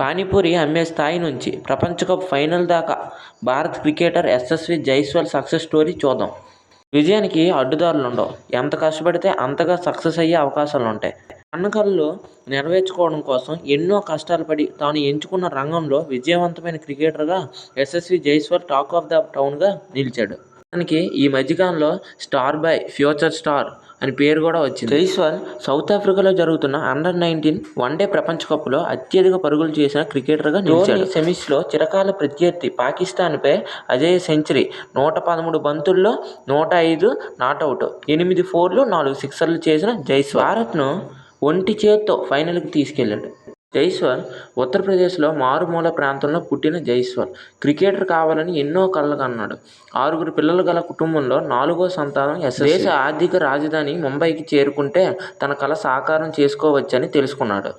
పానీపూరి అమ్మే స్థాయి నుంచి ప్రపంచ కప్ ఫైనల్ దాకా Bharat cricketer Yashasvi Jaiswal success story చూద్దాం. విజయానికి అడ్డుదారులు ఉండవు ఎంత కష్టపడితే అంతగా సక్సెస్ అయ్యే అవకాశాలు ఉంటాయి కన్న నెరవేర్చుకోవడం కోసం ఎన్నో కష్టాలు పడి తాను ఎంచుకున్న రంగంలో విజయవంతమైన క్రికెటర్గా Yashasvi Jaiswal talk of the టౌన్గా నిలిచాడు. అతనికి ఈ మధ్యకాలంలో స్టార్ బై ఫ్యూచర్ స్టార్ అని పేరు కూడా వచ్చింది. జైస్వాల్ సౌత్ ఆఫ్రికాలో జరుగుతున్న అండర్ నైన్టీన్ వన్డే ప్రపంచ కప్లో అత్యధిక పరుగులు చేసిన క్రికెటర్గా నిలిచాడు. సెమీస్లో చిరకాల ప్రత్యర్థి పాకిస్తాన్పై అజేయ సెంచరీ నూట పదమూడు బంతుల్లో నూట ఐదు నాటౌట్ ఎనిమిది ఫోర్లు నాలుగు సిక్సర్లు చేసిన జైస్వాల్. భారత్ను ఒంటి చేత్తో ఫైనల్కి తీసుకెళ్ళాడు జైస్వాల్ ఉత్తరప్రదేశ్లో మారుమూల ప్రాంతంలో పుట్టిన జైస్వాల్. క్రికెటర్ కావాలని ఎన్నో కలలు కన్నాడు. ఆరుగురు పిల్లలు గల కుటుంబంలో నాలుగో సంతానం ఎస్. దేశ ఆర్థిక రాజధాని ముంబైకి చేరుకుంటే తన కల సాకారం చేసుకోవచ్చని తెలుసుకున్నాడు.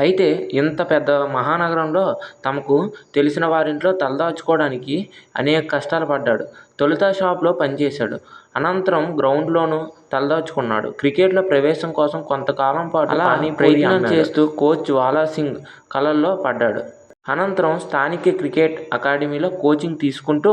అయితే ఇంత పెద్ద మహానగరంలో తమకు తెలిసిన వారింట్లో తలదాచుకోవడానికి అనేక కష్టాలు పడ్డాడు. తొలుత షాప్లో పనిచేశాడు. అనంతరం గ్రౌండ్లోనూ తలదాచుకున్నాడు. క్రికెట్లో ప్రవేశం కోసం కొంతకాలం పాటు అలా అని ప్రయత్నం చేస్తూ కోచ్ వాలా సింగ్ కలల్లో పడ్డాడు. అనంతరం స్థానిక క్రికెట్ అకాడమీలో కోచింగ్ తీసుకుంటూ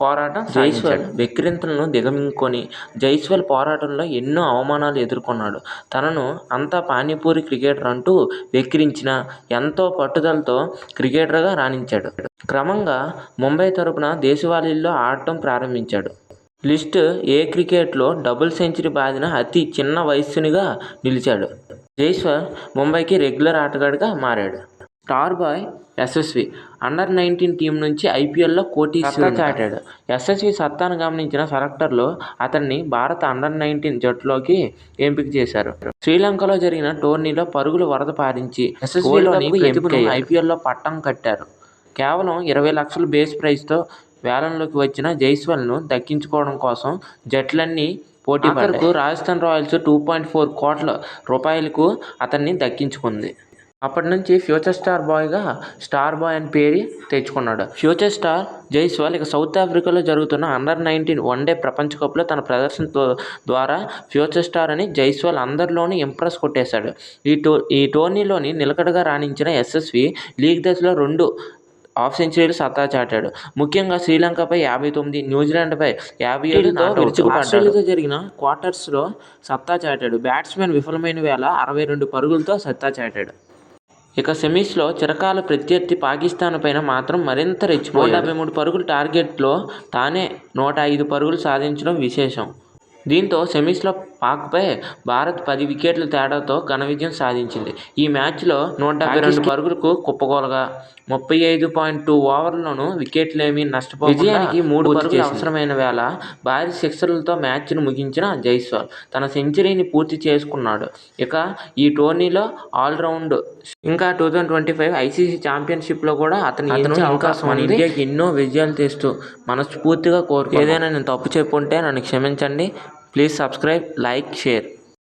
పోరాటం జైస్వాల్ వెక్కిరింతలను దిగమింగుకొని జైస్వాల్ పోరాటంలో ఎన్నో అవమానాలు ఎదుర్కొన్నాడు. తనను అంతా పానీపూరి క్రికెటర్ అంటూ వెక్కిరించిన ఎంతో పట్టుదలతో క్రికెటర్గా రాణించాడు. క్రమంగా ముంబై తరపున దేశవాళీల్లో ఆడటం ప్రారంభించాడు. లిస్ట్ ఏ క్రికెట్లో డబుల్ సెంచరీ బాదిన అతి చిన్న వయస్సునిగా నిలిచాడు. జైస్వాల్ ముంబైకి రెగ్యులర్ ఆటగాడిగా మారాడు. Star boy Yashasvi under nineteen team నుంచి ఐపీఎల్లో కోటి చాటాడు. యశస్వి సత్తాను గమనించిన సెలెక్టర్లు అతన్ని భారత అండర్ నైన్టీన్ జట్టులోకి ఎంపిక చేశారు. శ్రీలంకలో జరిగిన టోర్నీలో పరుగులు వరద పారించి యశస్విలోని ఐపీఎల్లో పట్టం కట్టారు. కేవలం ఇరవై లక్షల బేస్ ప్రైస్తో వేలంలోకి వచ్చిన జైస్వాల్ను దక్కించుకోవడం కోసం జట్లన్నీ పోటీ పడ్డాయి. Rajasthan Royals two point four కోట్ల రూపాయలకు అతన్ని దక్కించుకుంది. అప్పటి నుంచి ఫ్యూచర్ స్టార్ బాయ్గా స్టార్ బాయ్ అని పేరు తెచ్చుకున్నాడు. ఫ్యూచర్ స్టార్ జైస్వాల్ ఇక సౌత్ ఆఫ్రికాలో జరుగుతున్న అండర్ నైన్టీన్ వన్డే ప్రపంచ కప్లో తన ప్రదర్శన ద్వారా ఫ్యూచర్ స్టార్ అని జైస్వాల్ అందరిలోనూ ఇంప్రెస్ కొట్టేశాడు. ఈ టో ఈ టోర్నీలోని నిలకడగా రాణించిన యశస్వి లీగ్ దశలో రెండు హాఫ్ సెంచరీలు సత్తా చాటాడు. ముఖ్యంగా శ్రీలంకపై యాభై తొమ్మిది న్యూజిలాండ్పై యాభై ఏడుతో ఆస్ట్రేలియాతో జరిగిన క్వార్టర్స్లో సత్తా చాటాడు. బ్యాట్స్మెన్ విఫలమైన వేళ అరవై రెండు పరుగులతో సత్తా చాటాడు. ఇక సెమీస్లో చిరకాల ప్రత్యర్థి పాకిస్తాన్ పైన మాత్రం మరింత రెచ్చిపోయి డెబ్బై మూడు పరుగుల టార్గెట్లో తానే నూట ఐదు పరుగులు సాధించడం విశేషం. దీంతో సెమీస్లో పాక్పై భారత్ పది వికెట్ల తేడాతో ఘన విజయం సాధించింది. ఈ మ్యాచ్లో నూట డెబ్బై రెండు పరుగులకు కుప్పగోలగా ముప్పై ఐదు పాయింట్ టూ ఓవర్లను వికెట్లేమీ నష్టపోయి విజయానికి మూడు పరుగులు అవసరమైన వేళ భారీ సిక్సర్లతో మ్యాచ్ను ముగించిన జైస్వాల్ తన సెంచరీని పూర్తి చేసుకున్నాడు. ఇక ఈ టోర్నీలో ఆల్రౌండ్ ఇంకా two thousand twenty five ICC ఛాంపియన్షిప్లో కూడా అతని అతను అవకాశం మన ఇండియాకి ఎన్నో విజయాలు తెస్తూ మనస్ఫూర్తిగా కోరుకు ఏదైనా నేను తప్పు చెప్పుంటే నన్ను క్షమించండి. Please subscribe like share.